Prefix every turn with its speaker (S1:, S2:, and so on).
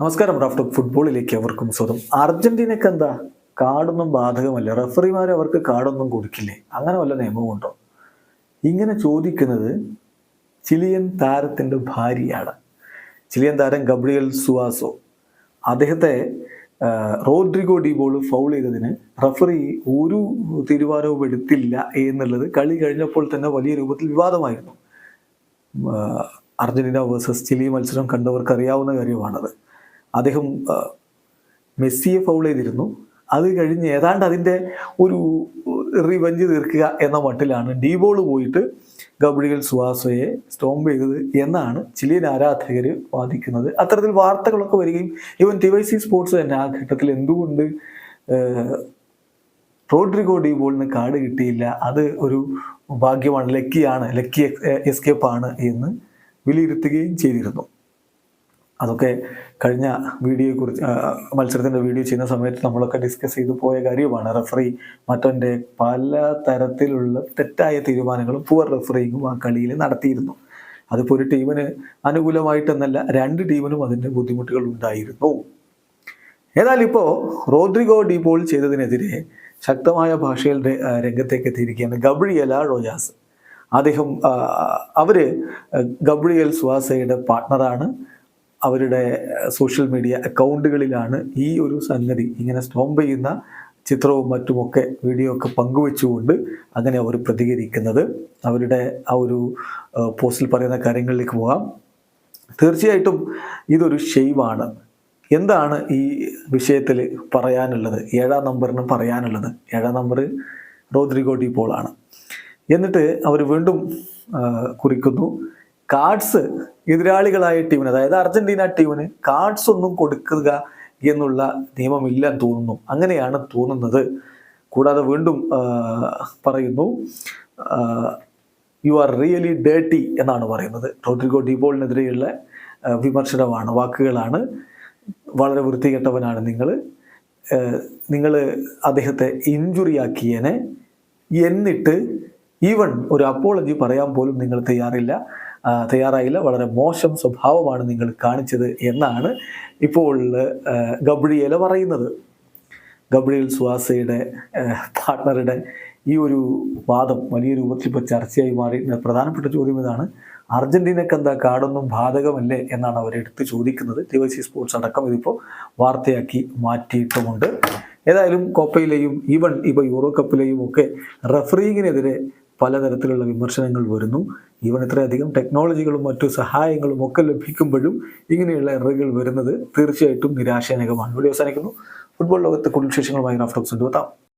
S1: നമസ്കാരം റാഫ്റ്റോ ഫുട്ബോളിലേക്ക് അവർക്കും സ്വതം അർജന്റീനക്ക് എന്താ? കാർഡൊന്നും ബാധകമല്ല. റെഫറിമാർ അവർക്ക് കാർഡൊന്നും കൊടുക്കില്ലേ? അങ്ങനെ വല്ല നിയമമുണ്ടോ? ഇങ്ങനെ ചോദിക്കുന്നത് ചിലിയൻ താരത്തിന്റെ ഭാര്യയാണ്. ചിലിയൻ താരം ഗബ്രിയൽ സുവാസോ. അദ്ദേഹത്തെ റോഡ്രിഗോ ഡിബോൾ ഫൗൾ ചെയ്തതിന് റഫറി ഒരു തീരുമാനവും എടുത്തില്ല എന്നുള്ളത് കളി കഴിഞ്ഞപ്പോൾ തന്നെ വലിയ രൂപത്തിൽ വിവാദമായിരുന്നു. അർജന്റീന വേഴ്സസ് ചിലി മത്സരം കണ്ടവർക്ക് അറിയാവുന്ന കാര്യമാണത്. അദ്ദേഹം മെസ്സിയെ ഫൗൾ ചെയ്തിരുന്നു. അത് കഴിഞ്ഞ് ഏതാണ്ട് അതിന്റെ ഒരു റിവഞ്ച് തീർക്കുക എന്ന മട്ടിലാണ് ഡീബോൾ പോയിട്ട് ഗബ്രിയൽ സുവാസോയെ സ്റ്റോംപ് ചെയ്തത് എന്നാണ് ചിലിയൻ ആരാധകർ വാദിക്കുന്നത്. അത്തരത്തിൽ വാർത്തകളൊക്കെ വരികയും ഇവൻ ടി വൈ സി സ്പോർട്സ് തന്നെ ആ ഘട്ടത്തിൽ എന്തുകൊണ്ട് റോഡ്രിഗോ റോഡ്രിഗോ ഡീബോളിന് കാർഡ് കിട്ടിയില്ല? അത് ഒരു ഭാഗ്യമാണ്. ലക്കിയാണ് ലക്കി എസ്കേപ്പാണ് എന്ന് വിലയിരുത്തുകയും ചെയ്തിരുന്നു. അതൊക്കെ കഴിഞ്ഞ വീഡിയോയെ കുറിച്ച് മത്സരത്തിന്റെ വീഡിയോ ചെയ്യുന്ന സമയത്ത് നമ്മളൊക്കെ ഡിസ്കസ് ചെയ്തു പോയ കാര്യമാണ് റെഫറി മറ്റൊന്റെ പല തരത്തിലുള്ള തെറ്റായ തീരുമാനങ്ങളും പുവർ റഫറിങ്ങും ആ കളിയിൽ നടത്തിയിരുന്നു. അതിപ്പോൾ ഒരു ടീമിന് അനുകൂലമായിട്ടെന്നല്ല രണ്ട് ടീമിനും അതിന്റെ ബുദ്ധിമുട്ടുകൾ ഉണ്ടായിരുന്നു. ഏതായാലും ഇപ്പോൾ റോഡ്രിഗോ ഡിപോൾ ചെയ്തതിനെതിരെ ശക്തമായ ഭാഷയിൽ രംഗത്തേക്ക് എത്തിയിരിക്കുകയാണ് ഗബ്രിയല റോജാസ്. അദ്ദേഹം അവർ ഗബ്രിയൽ സുവാസയുടെ പാർട്ട്ണറാണ് അവരുടെ സോഷ്യൽ മീഡിയ അക്കൗണ്ടുകളിലാണ് ഈ ഒരു സംഗതി ഇങ്ങനെ സ്റ്റോം ചെയ്യുന്ന ചിത്രവും മറ്റുമൊക്കെ വീഡിയോ ഒക്കെ പങ്കുവെച്ചുകൊണ്ട് അങ്ങനെ അവർ പ്രതികരിക്കുന്നത്. അവരുടെ ആ ഒരു പോസ്റ്റിൽ പറയുന്ന കാര്യങ്ങളിലേക്ക് പോകാം. തീർച്ചയായിട്ടും ഇതൊരു ഷെയ്വാണ്. എന്താണ് ഈ വിഷയത്തിൽ പറയാനുള്ളത്? ഏഴാം നമ്പറിന് പറയാനുള്ളത്. ഏഴാം നമ്പർ റോദ്രിഗോ ഡിപോളാണ് എന്നിട്ട് അവർ വീണ്ടും കുറിക്കുന്നു. കാർഡ്സ് എതിരാളികളായ ടീമിന് അതായത് അർജന്റീന ടീമിന് കാർഡ്സ് ഒന്നും കൊടുക്കുക എന്നുള്ള നിയമമില്ല തോന്നുന്നു. അങ്ങനെയാണ് തോന്നുന്നത്. കൂടാതെ വീണ്ടും പറയുന്നു യു ആർ റിയലി ഡേട്ടി എന്നാണ് പറയുന്നത്. റോഡ്രിഗോ ഡിബോളിനെതിരെയുള്ള വിമർശനമാണ് വാക്കുകളാണ്. വളരെ വൃത്തികെട്ടവനാണ് നിങ്ങൾ നിങ്ങൾ അദ്ദേഹത്തെ ഇഞ്ചുറി ആക്കിയനെ. എന്നിട്ട് ഈവൺ ഒരു അപ്പോളജി പറയാൻ പോലും നിങ്ങൾ തയ്യാറില്ല. തയ്യാറായില്ല. വളരെ മോശം സ്വഭാവമാണ് നിങ്ങൾ കാണിച്ചത് എന്നാണ് ഇപ്പോൾ ഗബ്രിയേല പറയുന്നത്. ഗബ്രിയൽ സുഹാസയുടെ പാർട്ട്ണറുടെ ഈ ഒരു വാദം വലിയ രൂപത്തിൽ ഇപ്പോൾ ചർച്ചയായി മാറി. പ്രധാനപ്പെട്ട ചോദ്യം ഇതാണ് അർജന്റീനക്ക് എന്താ കാടൊന്നും ബാധകമല്ലേ എന്നാണ് അവരെടുത്ത് ചോദിക്കുന്നത്. ടി വൈ സി സ്പോർട്സ് അടക്കം ഇതിപ്പോൾ വാർത്തയാക്കി മാറ്റിയിട്ടുമുണ്ട്. ഏതായാലും കോപ്പയിലെയും ഈവൺ ഇപ്പോൾ യൂറോ കപ്പിലെയും ഒക്കെ റഫറിങ്ങിനെതിരെ പലതരത്തിലുള്ള വിമർശനങ്ങൾ വരുന്നു. ഈവൻ ഇത്രയധികം ടെക്നോളജികളും മറ്റു സഹായങ്ങളും ഒക്കെ ലഭിക്കുമ്പോഴും ഇങ്ങനെയുള്ള എററുകൾ വരുന്നത് തീർച്ചയായിട്ടും നിരാശാജനകമാണ്. ഇവിടെ അവസാനിക്കുന്നു. ഫുട്ബോൾ ലോകത്തെ കൂടുതൽ വിശേഷങ്ങളുമായി റാഫ്റ്റോക്സ്